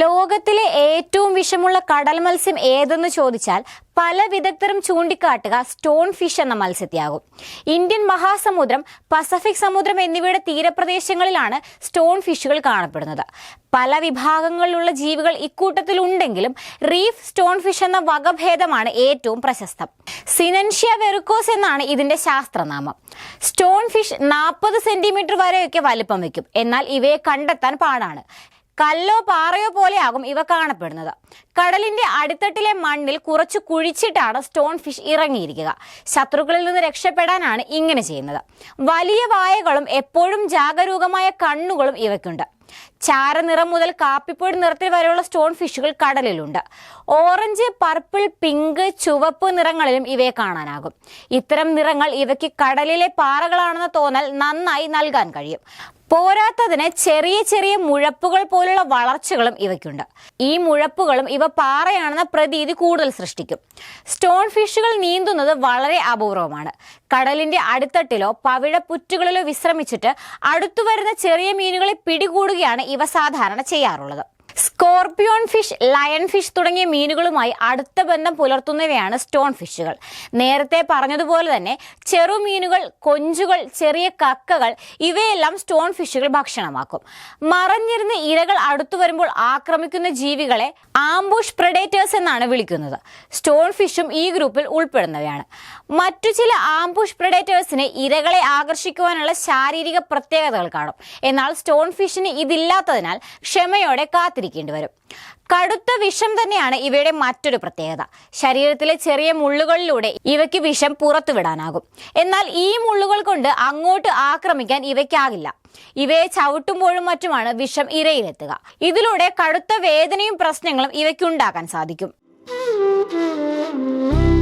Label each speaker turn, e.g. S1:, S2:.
S1: ലോകത്തിലെ ഏറ്റവും വിഷമുള്ള കടൽ മത്സ്യം ഏതെന്ന് ചോദിച്ചാൽ പല വിദഗ്ധരും ചൂണ്ടിക്കാട്ടുക സ്റ്റോൺ ഫിഷ് എന്ന മത്സ്യത്തെയാകും. ഇന്ത്യൻ മഹാസമുദ്രം പസഫിക് സമുദ്രം എന്നിവയുടെ തീരപ്രദേശങ്ങളിലാണ് സ്റ്റോൺ ഫിഷുകൾ കാണപ്പെടുന്നത്. പല വിഭാഗങ്ങളിലുള്ള ജീവികൾ ഇക്കൂട്ടത്തിൽ ഉണ്ടെങ്കിലും റീഫ് സ്റ്റോൺ ഫിഷ് എന്ന വകഭേദമാണ് ഏറ്റവും പ്രശസ്തം. സിനൻഷ്യ വെറുക്കോസ് എന്നാണ് ഇതിന്റെ ശാസ്ത്രനാമം. സ്റ്റോൺ ഫിഷ് നാൽപ്പത് സെന്റിമീറ്റർ വരെയൊക്കെ വലിപ്പം വയ്ക്കും. എന്നാൽ ഇവയെ കണ്ടെത്താൻ പാടാണ്. കല്ലോ പാറയോ പോലെയാകും ഇവ കാണപ്പെടുന്നത്. കടലിന്റെ അടിത്തട്ടിലെ മണ്ണിൽ കുറച്ച് കുഴിച്ചിട്ടാണ് സ്റ്റോൺ ഫിഷ് ഇറങ്ങിയിരിക്കുക. ശത്രുക്കളിൽ നിന്ന് രക്ഷപ്പെടാനാണ് ഇങ്ങനെ ചെയ്യുന്നത്. വലിയ വായകളും എപ്പോഴും ജാഗരൂകമായ കണ്ണുകളും ഇവയ്ക്കുണ്ട്. ചാരനിറം മുതൽ കാപ്പിപ്പൊടി നിറത്തിൽ വരെയുള്ള സ്റ്റോൺ ഫിഷുകൾ കടലിലുണ്ട്. ഓറഞ്ച് പർപ്പിൾ പിങ്ക് ചുവപ്പ് നിറങ്ങളിലും ഇവയെ കാണാനാകും. ഇത്തരം നിറങ്ങൾ ഇവയ്ക്ക് കടലിലെ പാറകളാണെന്ന തോന്നൽ നന്നായി നൽകാൻ കഴിയും. പോരാത്തതിന് ചെറിയ ചെറിയ മുഴപ്പുകൾ പോലുള്ള വളർച്ചകളും ഇവയ്ക്കുണ്ട്. ഈ മുഴപ്പുകളും ഇവ പാറയാണെന്ന പ്രതീതി കൂടുതൽ സൃഷ്ടിക്കും. സ്റ്റോൺ ഫിഷുകൾ നീന്തുന്നത് വളരെ അപൂർവമാണ്. കടലിന്റെ അടിത്തട്ടിലോ പവിഴപ്പുറ്റുകളിലോ വിശ്രമിച്ചിട്ട് അടുത്തു വരുന്ന ചെറിയ മീനുകളെ പിടികൂടുകയാണ് ഇവ സാധാരണ ചെയ്യാറുള്ളത്. സ്കോർപിയോൺ ഫിഷ് ലയൺ ഫിഷ് തുടങ്ങിയ മീനുകളുമായി അടുത്ത ബന്ധം പുലർത്തുന്നവയാണ് സ്റ്റോൺ ഫിഷുകൾ. നേരത്തെ പറഞ്ഞതുപോലെ തന്നെ ചെറുമീനുകൾ കൊഞ്ചുകൾ ചെറിയ കക്കകൾ ഇവയെല്ലാം സ്റ്റോൺ ഫിഷുകൾ ഭക്ഷണമാക്കും. മറഞ്ഞിരുന്ന് ഇരകൾ അടുത്തു വരുമ്പോൾ ആക്രമിക്കുന്ന ജീവികളെ ആംബുഷ് പ്രഡേറ്റേഴ്സ് എന്നാണ് വിളിക്കുന്നത്. സ്റ്റോൺ ഫിഷും ഈ ഗ്രൂപ്പിൽ ഉൾപ്പെടുന്നവയാണ്. മറ്റു ചില ആംബുഷ് പ്രഡേറ്റേഴ്സിന് ഇരകളെ ആകർഷിക്കുവാനുള്ള ശാരീരിക പ്രത്യേകതകൾ കാണും. എന്നാൽ സ്റ്റോൺ ഫിഷിന് ഇതില്ലാത്തതിനാൽ ക്ഷമയോടെ കാത്തിരിക്കേണ്ടി വരും. കടുത്ത വിഷം തന്നെയാണ് ഇവയുടെ മറ്റൊരു പ്രത്യേകത. ശരീരത്തിലെ ചെറിയ മുള്ളുകളിലൂടെ ഇവയ്ക്ക് വിഷം പുറത്തുവിടാനാകും. എന്നാൽ ഈ മുള്ളുകൾ കൊണ്ട് അങ്ങോട്ട് ആക്രമിക്കാൻ ഇവയ്ക്കാകില്ല. ഇവയെ ചവിട്ടുമ്പോഴും മറ്റുമാണ് വിഷം ഇരയിലെത്തുക. ഇതിലൂടെ കടുത്ത വേദനയും പ്രശ്നങ്ങളും ഇവയ്ക്കുണ്ടാക്കാൻ സാധിക്കും. Müzik